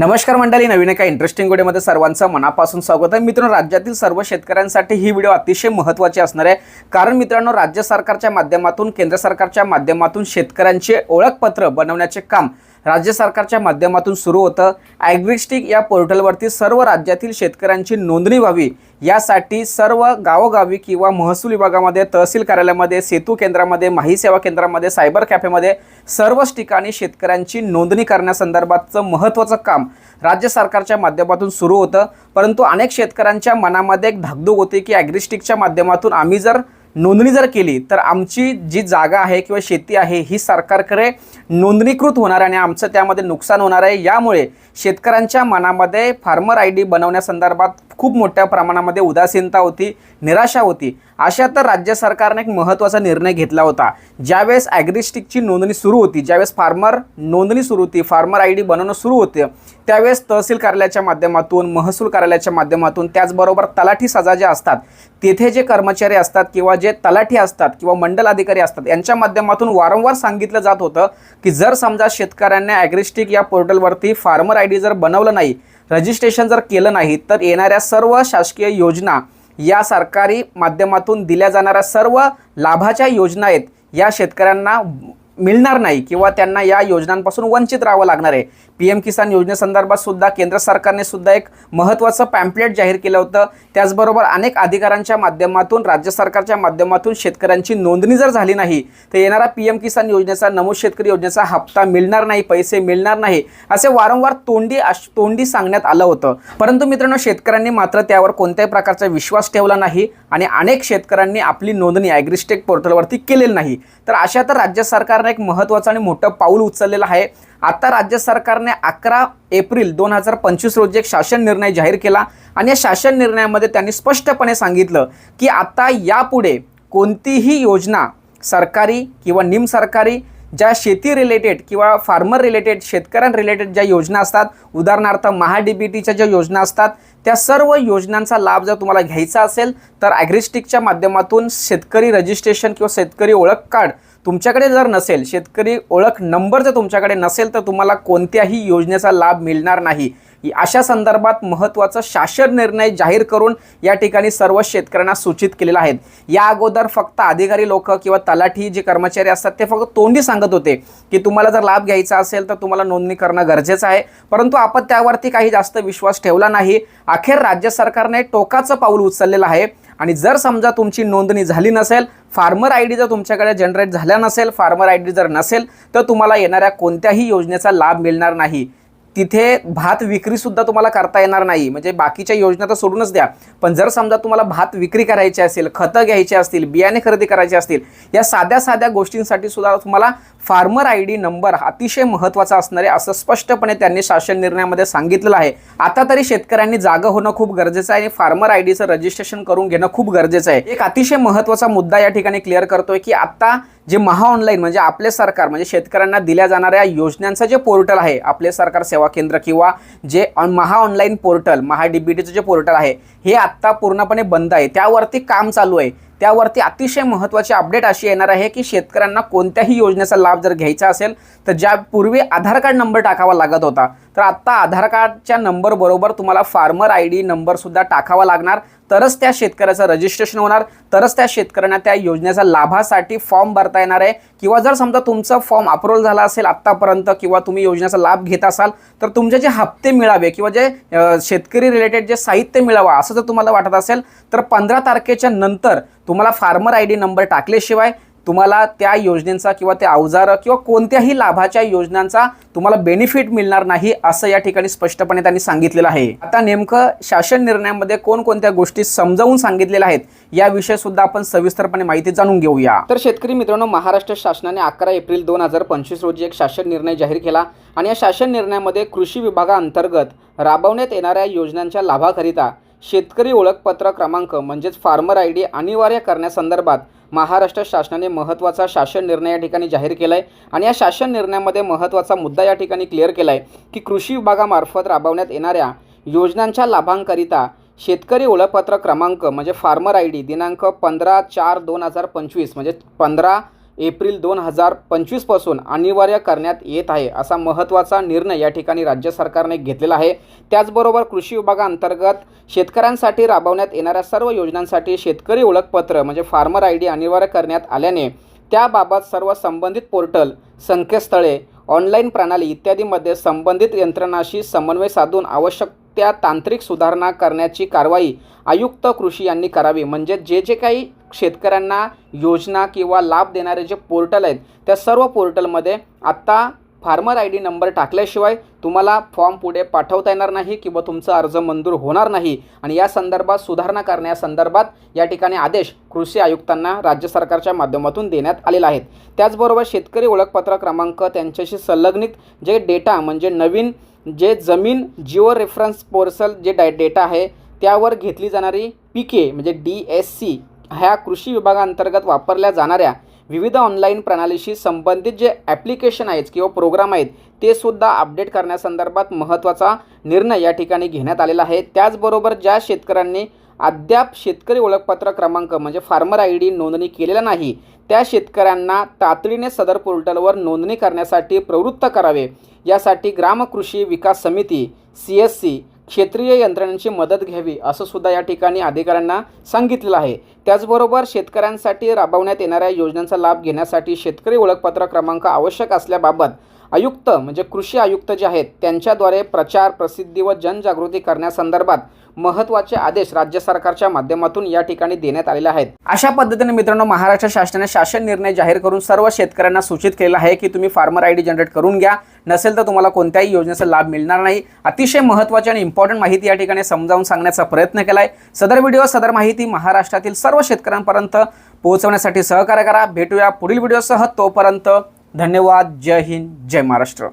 नमस्कार मंडळी नवीन एका इंटरेस्टिंग व्हिडिओमध्ये सर्वांचं मनापासून स्वागत आहे. मित्रांनो राज्यातील सर्व शेतकऱ्यांसाठी ही व्हिडिओ अतिशय महत्त्वाची असणार आहे. कारण मित्रांनो राज्य सरकारच्या माध्यमातून केंद्र सरकारच्या माध्यमातून शेतकऱ्यांचे ओळखपत्र बनवण्याचे काम राज्य सरकारच्या माध्यमातून सुरू होतं. ॲग्रिस्टिक या पोर्टलवरती सर्व राज्यातील शेतकऱ्यांची नोंदणी व्हावी. यासाठी सर्व गावोगावी किंवा महसूल विभागामध्ये तहसील कार्यालयामध्ये सेतू केंद्रामध्ये माही सेवा केंद्रामध्ये सायबर कॅफेमध्ये सर्वच ठिकाणी शेतकऱ्यांची नोंदणी करण्यासंदर्भातचं महत्त्वाचं काम राज्य सरकारच्या माध्यमातून सुरू होतं. परंतु अनेक शेतकऱ्यांच्या मनामध्ये एक धाकधूक होती की ॲग्रिस्टिकच्या माध्यमातून आम्ही जर नोंदणी जर केली तर आमची जी जागा आहे किंवा शेती आहे ही सरकारकडे नोंदणीकृत होणार आहे आणि आमचं त्यामध्ये नुकसान होणार आहे. यामुळे शेतकऱ्यांच्या मनामध्ये फार्मर आय डी बनवण्यासंदर्भात खूप मोठ्या प्रमाणामध्ये उदासीनता होती निराशा होती. अशा तर राज्य सरकारने एक महत्त्वाचा निर्णय घेतला होता. ज्यावेळेस ॲग्रिस्टिकची नोंदणी सुरू होती ज्यावेळेस फार्मर नोंदणी सुरू होती फार्मर आय डी बनवणं सुरू होते त्यावेळेस तहसील कार्यालयाच्या माध्यमातून महसूल कार्यालयाच्या माध्यमातून त्याचबरोबर तलाठी सजा ज्या असतात तेथे जे कर्मचारी असतात किंवा जे तलाठी असतात किंवा मंडल अधिकारी असतात यांच्या माध्यमातून वारंवार सांगितलं जात होतं की जर समजा शेतकऱ्यांनी ॲग्रिस्टिक या पोर्टलवरती फार्मर आय डी जर बनवलं नाही रजिस्ट्रेशन जर केलं नाही तर येणाऱ्या सर्व शासकीय योजना या सरकारी माध्यमातून दिल्या जाणाऱ्या सर्व लाभाच्या योजना आहेत या शेतकऱ्यांना मिळणार नाही किंवा त्यांना या योजनांपासून वंचित राहावं लागणार आहे. पी एम किसान योजनेसंदर्भात सुद्धा केंद्र सरकारने सुद्धा एक महत्त्वाचं पॅम्पलेट जाहीर केलं होतं. त्याचबरोबर अनेक अधिकाऱ्यांच्या माध्यमातून राज्य सरकारच्या माध्यमातून शेतकऱ्यांची नोंदणी जर झाली नाही तर येणारा पी एम किसान योजनेचा नमूद शेतकरी योजनेचा हप्ता मिळणार नाही पैसे मिळणार नाही असे वारंवार तोंडी अश तोंडी सांगण्यात आलं होतं. परंतु मित्रांनो शेतकऱ्यांनी मात्र त्यावर कोणत्याही प्रकारचा विश्वास ठेवला नाही आणि अनेक शेतकऱ्यांनी आपली नोंदणी ॲग्रिस्टेक पोर्टलवरती केलेली नाही. तर अशा तर राज्य सरकारने एक महत्त्वाचं आणि मोठं पाऊल उचललेलं आहे. आता राज्य सरकारने अकरा एप्रिल दोन हजार पंचवीस रोजी एक शासन निर्णय जाहीर केला आणि या शासन निर्णयामध्ये त्यांनी स्पष्टपणे सांगितलं की आता यापुढे कोणतीही योजना सरकारी किंवा निमसरकारी ज्या शेती रिलेटेड किंवा फार्मर रिलेटेड शेतकऱ्यां रिलेटेड ज्या योजना असतात उदाहरणार्थ महाडीबीटीच्या ज्या योजना असतात त्या सर्व योजनांचा लाभ जर तुम्हाला घ्यायचा असेल तर ॲग्रिस्टिकच्या माध्यमातून शेतकरी रजिस्ट्रेशन किंवा शेतकरी ओळख कार्ड तुमच्याकडे जर नसेल शेतकरी ओळख नंबर जर तुमच्याकडे नसेल तर तुम्हाला कोणत्याही योजनेचा लाभ मिळणार नाही. अशा संदर्भात महत्त्वाचा शासन निर्णय जाहीर करून या ठिकाणी सर्व शेतकऱ्यांना सूचित केलेला आहे. या अगोदर फक्त अधिकारी लोक किंवा तलाठी जे कर्मचारी असतात ते फक्त तोंडी सांगत होते की तुम्हाला जर लाभ घ्यायचा असेल तर तुम्हाला नोंदणी करणं गरजेचं आहे. परंतु आपण त्यावरती काही जास्त विश्वास ठेवला नाही. अखेर राज्य सरकारने टोकाचं पाऊल उचललेलं आहे. आणि जर समजा तुमची नोंदणी झाली नसेल फार्मर आय डी जर तुमच्याकडे जनरेट झाल्या नसेल फार्मर आय डी जर नसेल तर तुम्हाला येणाऱ्या कोणत्याही योजनेचा लाभ मिळणार नाही. तिथे भात विक्रीसुद्धा तुम्हाला करता येणार नाही. म्हणजे बाकीच्या योजना तर सोडूनच द्या. पण जर समजा तुम्हाला भात विक्री करायची असेल खतं घ्यायची असतील बियाणे खरेदी करायचे असतील या साध्या साध्या गोष्टींसाठी सुद्धा तुम्हाला फार्मर आय डी नंबर अतिशय महत्त्वाचा असणार आहे असं स्पष्टपणे त्यांनी शासन निर्णयामध्ये सांगितलेलं आहे. आता तरी शेतकऱ्यांनी जागं होणं खूप गरजेचं आहे आणि फार्मर आय डीचं रजिस्ट्रेशन करून घेणं खूप गरजेचं आहे. एक अतिशय महत्त्वाचा मुद्दा या ठिकाणी क्लिअर करतोय की आता जे महा ऑनलाईन म्हणजे आपले सरकार म्हणजे शेतकऱ्यांना दिल्या जाणाऱ्या योजनांचं जे पोर्टल आहे आपले सरकार सेवा केंद्र किंवा जे on Maha online portal Maha D टीचं जे पोर्टल आहे हे आत्ता पूर्णपणे बंद आहे. त्यावरती काम चालू आहे. त्यावरती अतिशय महत्त्वाची अपडेट अशी येणार आहे की शेतकऱ्यांना कोणत्याही योजनेचा लाभ जर घ्यायचा असेल तर ज्या पूर्वी आधार कार्ड नंबर टाकावा लागत होता. तर आत्ता आधार कार्डच्या नंबरबरोबर तुम्हाला फार्मर आय डी नंबरसुद्धा टाकावा लागणार. तरच त्या शेतकऱ्याचं रजिस्ट्रेशन होणार तरच त्या शेतकऱ्यांना त्या योजनेचा लाभासाठी फॉर्म भरता येणार आहे. किंवा जर समजा तुमचा फॉर्म अप्रूव्हल झाला असेल आत्तापर्यंत किंवा तुम्ही योजनेचा लाभ घेत असाल तर तुमचे जे हप्ते मिळावे किंवा जे शेतकरी रिलेटेड जे साहित्य मिळावं असं जर तुम्हाला वाटत असेल तर पंधरा तारखेच्या नंतर तुम्हाला फार्मर आय डी नंबर टाकल्याशिवाय तुम्हाला त्या योजनेचा किंवा त्या अवजारं किंवा कोणत्याही लाभाच्या योजनांचा तुम्हाला बेनिफिट मिळणार नाही असं या ठिकाणी स्पष्टपणे त्यांनी सांगितलेलं आहे. आता नेमकं शासन निर्णयामध्ये कोणकोणत्या गोष्टी समजावून सांगितलेल्या आहेत याविषयी सुद्धा आपण सविस्तरपणे माहिती जाणून घेऊया. तर शेतकरी मित्रांनो महाराष्ट्र शासनाने अकरा एप्रिल दोन हजार पंचवीस रोजी एक शासन निर्णय जाहीर केला आणि या शासन निर्णयामध्ये कृषी विभागाअंतर्गत राबवण्यात येणाऱ्या योजनांच्या लाभाकरिता शेतकरी ओळखपत्र क्रमांक म्हणजेच फार्मर आय डी अनिवार्य करण्यासंदर्भात महाराष्ट्र शासनाने महत्त्वाचा शासन निर्णय या ठिकाणी जाहीर केला आहे आणि या शासन निर्णयामध्ये महत्त्वाचा मुद्दा या ठिकाणी क्लिअर केला आहे की कृषी विभागामार्फत राबवण्यात येणाऱ्या योजनांच्या लाभांकरिता शेतकरी ओळखपत्र क्रमांक म्हणजे फार्मर आय डी दिनांक पंधरा चार दोन हजार पंचवीस म्हणजे पंधरा एप्रिल दोन हजार पंचवीसपासून अनिवार्य करण्यात येत आहे असा महत्त्वाचा निर्णय या ठिकाणी राज्य सरकारने घेतलेला आहे. त्याचबरोबर कृषी विभागाअंतर्गत शेतकऱ्यांसाठी राबवण्यात येणाऱ्या सर्व योजनांसाठी शेतकरी ओळखपत्र म्हणजे फार्मर आय डी अनिवार्य करण्यात आल्याने त्याबाबत सर्व संबंधित पोर्टल संकेतस्थळे ऑनलाईन प्रणाली इत्यादीमध्ये संबंधित यंत्रणाशी समन्वय साधून आवश्यक त्या तांत्रिक सुधारणा करण्याची कारवाई आयुक्त कृषी यांनी करावी. म्हणजे जे जे काही शेतकऱ्यांना योजना किंवा लाभ देणारे जे पोर्टल आहेत त्या सर्व पोर्टलमध्ये आत्ता फार्मर आय डी नंबर टाकल्याशिवाय तुम्हाला फॉर्म पुढे पाठवता येणार नाही किंवा तुमचा अर्ज मंजूर होणार नाही. आणि या संदर्भात सुधारणा करण्यासंदर्भात या ठिकाणी आदेश कृषी आयुक्तांना राज्य सरकारच्या माध्यमातून देण्यात आलेला आहेत त्याचबरोबर शेतकरी ओळखपत्र क्रमांक त्यांच्याशी संलग्नित जे डेटा म्हणजे नवीन जे जमीन जिओ रेफरन्स पोर्सल जे डाय डेटा आहे त्यावर घेतली जाणारी पिके म्हणजे डी एस सी ह्या कृषी विभागांतर्गत वापरल्या जाणाऱ्या विविध ऑनलाईन प्रणालीशी संबंधित जे ॲप्लिकेशन आहेत किंवा प्रोग्राम आहेत ते सुद्धा अपडेट करण्यासंदर्भात महत्त्वाचा निर्णय या ठिकाणी घेण्यात आलेला आहे. त्याचबरोबर ज्या शेतकऱ्यांनी अद्याप शेतकरी ओळखपत्र क्रमांक म्हणजे फार्मर आय डी नोंदणी केलेला नाही त्या शेतकऱ्यांना तातडीने सदर पोर्टलवर नोंदणी करण्यासाठी प्रवृत्त करावे. यासाठी ग्रामकृषी विकास समिती सी एस सी क्षेत्रीय यंत्रणांची मदत घ्यावी असं सुद्धा या ठिकाणी अधिकाऱ्यांना सांगितलेलं आहे. त्याचबरोबर शेतकऱ्यांसाठी राबवण्यात येणाऱ्या योजनांचा लाभ घेण्यासाठी शेतकरी ओळखपत्र क्रमांक आवश्यक असल्याबाबत आयुक्त म्हणजे कृषी आयुक्त जे आहेत त्यांच्याद्वारे प्रचार प्रसिद्धी व जनजागृती करण्यासंदर्भात महत्त्वाचे आदेश राज्य सरकारच्या माध्यमातून या ठिकाणी देण्यात आलेले आहेत. अशा पद्धतीने मित्रांनो महाराष्ट्र शासनाने शासन निर्णय जाहीर करून सर्व शेतकऱ्यांना सूचित केलेला आहे की तुम्ही फार्मर आय डी जनरेट करून घ्या. नसेल तर तुम्हाला कोणत्याही योजनेचा लाभ मिळणार नाही. अतिशय महत्त्वाची आणि इम्पॉर्टंट माहिती या ठिकाणी समजावून सांगण्याचा प्रयत्न केला आहे सदर व्हिडिओ सदर माहिती महाराष्ट्रातील सर्व शेतकऱ्यांपर्यंत पोहोचवण्यासाठी सहकार्य करा. भेटूया पुढील व्हिडिओसह. तोपर्यंत धन्यवाद. जय हिंद. जय महाराष्ट्र.